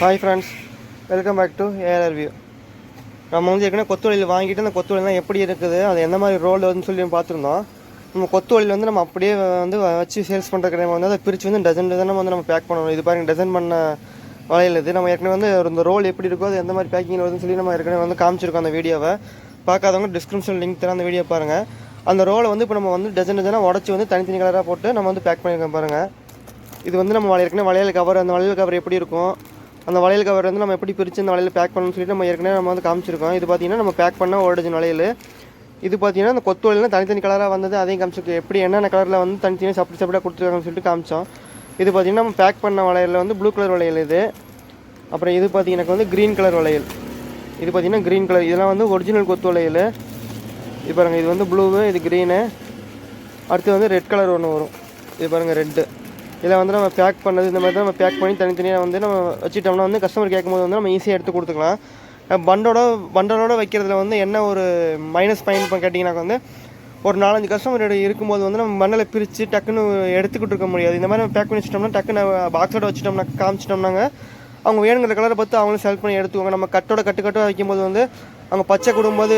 Hi friends welcome back to AR view நம்ம வந்து ஏற்கனவே கொத்து வழியில் வாங்கிட்டு அந்த கொத்து வழிலாம் எப்படி இருக்குது அது எந்த மாதிரி ரோல் வருதுன்னு சொல்லி பார்த்துருந்தோம். நம்ம கொத்து வழியில் வந்து நம்ம அப்படியே வந்து வச்சு சேல்ஸ் பண்ணுற கிடையாது வந்து அதை பிரித்து வந்து டசன் டசனாக வந்து நம்ம பேக் பண்ணணும். இது பாருங்க டசன் பண்ண வளையல் இது நம்ம ஏற்கனவே வந்து இந்த ரோல் எப்படி இருக்கோ அது எந்த மாதிரி பேக்கிங் வருதுன்னு சொல்லி நம்ம ஏற்கனவே வந்து காமிச்சிருக்கோம் அந்த வீடியோவை. பார்க்காதவங்க டிஸ்கிரிப்ஷன் லிங்க் தர அந்த வீடியோ பாருங்கள் அந்த ரோலை வந்து இப்போ நம்ம வந்து டசன் டசனாக உடச்சி வந்து தனித்தனி கலராக போட்டு நம்ம வந்து பேக் பண்ணியிருக்கோம் பாருங்கள் இது வந்து நம்ம வளையல் ஏற்கனவே வளையல் கவர் அந்த வளையல் கவர் எப்படி இருக்கும் அந்த வளையல் கவர் வந்து நம்ம எப்படி பிரித்து அந்த வளையல் பேக் பண்ணணும்னு சொல்லிட்டு நம்ம ஏற்கனவே நம்ம வந்து காமிச்சிருக்கோம். இது பார்த்தீங்கன்னா நம்ம பேக் பண்ண ஒரு வளையல். இது பார்த்தீங்கன்னா அந்த கொத்து வளையல் தனித்தனி கலராக வந்தது அதையும் காமிச்சிருக்கு எப்படி என்னென்ன கலரில் வந்து தனித்தனியாக சப்படி சப்படியாக கொடுத்துருக்காங்கன்னு சொல்லிட்டு காமிச்சோம். இது பார்த்தீங்கன்னா நம்ம பேக் பண்ண வளையலில் வந்து ப்ளூ கலர் வளையல் இது. அப்புறம் இது பார்த்தீங்கன்னா வந்து க்ரீன் கலர் வளையல். இது பார்த்தீங்கன்னா க்ரீன் கலர் இதெல்லாம் வந்து ஒரிஜினல் கொத்து வளையல். இது பாருங்கள் இது வந்து ப்ளூவு இது க்ரீனு அடுத்து வந்து ரெட் கலர் ஒன்று வரும். இது பாருங்கள் ரெட்டு இதில் வந்து நம்ம பேக் பண்ணது இந்த மாதிரி தான் நம்ம பேக் பண்ணி தனித்தனியாக வந்து நம்ம வச்சுட்டோம்னா வந்து கஸ்டமர் கேட்கும்போது வந்து நம்ம ஈஸியாக எடுத்து கொடுத்துக்கலாம். பண்டோட பண்டலோட வைக்கிறதுல வந்து என்ன ஒரு மைனஸ் பாயிண்ட் கேட்டிங்கன்னா வந்து ஒரு நாலஞ்சு கஸ்டமர் இருக்கும்போது வந்து நம்ம மண்ணில் பிரித்து டக்குன்னு எடுத்துக்கிட்டு இருக்க முடியாது. இந்த மாதிரி நம்ம பேக் பண்ணி வச்சிட்டோம்னா டக்குன்னு பாக்ஸோட வச்சிட்டோம்னா காமிச்சிட்டோம்னாங்க அவங்க வேணுங்கிற கலரை பார்த்து அவங்களும் செலக்ட் பண்ணி எடுத்துவாங்க நம்ம கட்டோட கட்டு கட்டோட வைக்கும்போது வந்து அவங்க பச்சை கொடுக்கும்போது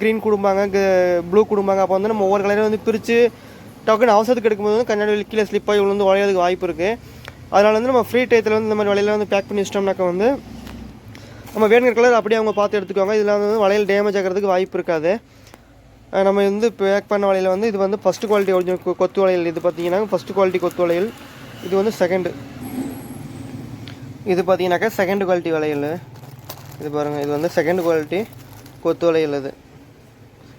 க்ரீன் கொடுப்பாங்க ப்ளூ கொடுப்பாங்க. அப்போ வந்து நம்ம ஒவ்வொரு கலரையும் வந்து பிரித்து டக்குன்னு அவசரத்துக்கு எடுக்கும்போது வந்து கண்ணாடி கீழே ஸ்லிப் ஆகி விழுந்து வளையறதுக்கு வாய்ப்பு இருக்குது அதனால் வந்து நம்ம ஃப்ரீ டயத்தில் வந்து இந்த மாதிரி வளையல வந்து பேக் பண்ணி வச்சிட்டோம்னாக்கா வந்து நம்ம வேணுங்கிற கலர் அப்படியே அவங்க பார்த்து எடுத்துக்குவாங்க. இதில் வந்து வளையல் டேமேஜ் ஆகிறதுக்கு வாய்ப்பு இருக்காது. நம்ம வந்து பேக் பண்ண வலையில் வந்து இது வந்து ஃபஸ்ட்டு குவாலிட்டி ஒரிஜினல் கொத்து வளையல் இது பார்த்தீங்கன்னா ஃபஸ்ட்டு குவாலிட்டி கொத்து வளையல் இது வந்து செகண்டு இது பார்த்தீங்கன்னாக்கா செகண்ட் குவாலிட்டி வளையல் இது பாருங்கள் இது வந்து செகண்ட் குவாலிட்டி கொத்து வளையல் இது.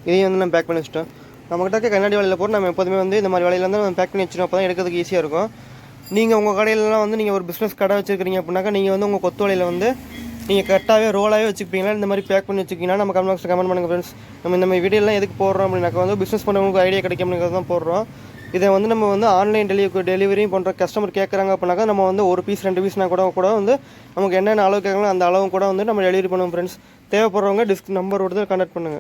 இதையும் வந்து நம்ம பேக் பண்ணி வச்சிட்டோம். நம்மகிட்ட கண்ணாடி வேலையில் போட்டு நம்ம எப்போதுமே வந்து இந்த மாதிரி வேலையில் வந்து நம்ம பேக் பண்ணி வச்சிடும் அப்போ தான் எடுக்கிறதுக்கு ஈஸியாக இருக்கும். நீங்கள் உங்கள் கடையிலலாம் வந்து நீங்கள் ஒரு பிஸ்னஸ் கடை வச்சுருக்கீங்க அப்படின்னாக்கா நீங்கள் வந்து உங்கள் கொத்து வலையில் வந்து நீங்கள் கரெக்டாகவே ரோலாகவே வச்சுப்பீங்களா இந்த மாதிரி பேக் பண்ணி வச்சுக்கிங்கன்னா நம்ம கமெண்ட் பாக்ஸில் கமெண்ட் பண்ணுங்கள் ஃப்ரெண்ட்ஸ் நம்ம இந்த மாதிரி வீடியோலாம் எதுக்கு போடுறோம் அப்படின்னாக்கா வந்து பிஸ்னஸ் பண்ணுறவங்களுக்கு ஐடியா கிடைக்கும் அப்படிங்கிறது தான் போடுறோம். இதை வந்து நம்ம வந்து ஆன்லைன் டெலிவரி டெலிவரியும் பண்ணுற கஸ்டமர் கேட்குறாங்க அப்படின்னாக்கா நம்ம வந்து ஒரு பீஸ் ரெண்டு பீஸ்னா கூட கூட வந்து நமக்கு என்னென்ன அளவு கேட்கணும் அந்த அளவு கூட வந்து நம்ம டெலிவரி பண்ணுவோம் ஃப்ரெண்ட்ஸ் தேவைப்படுறவங்க டிஸ்க் நம்பர் கொடுத்து கான்டாக்ட் பண்ணுங்கள்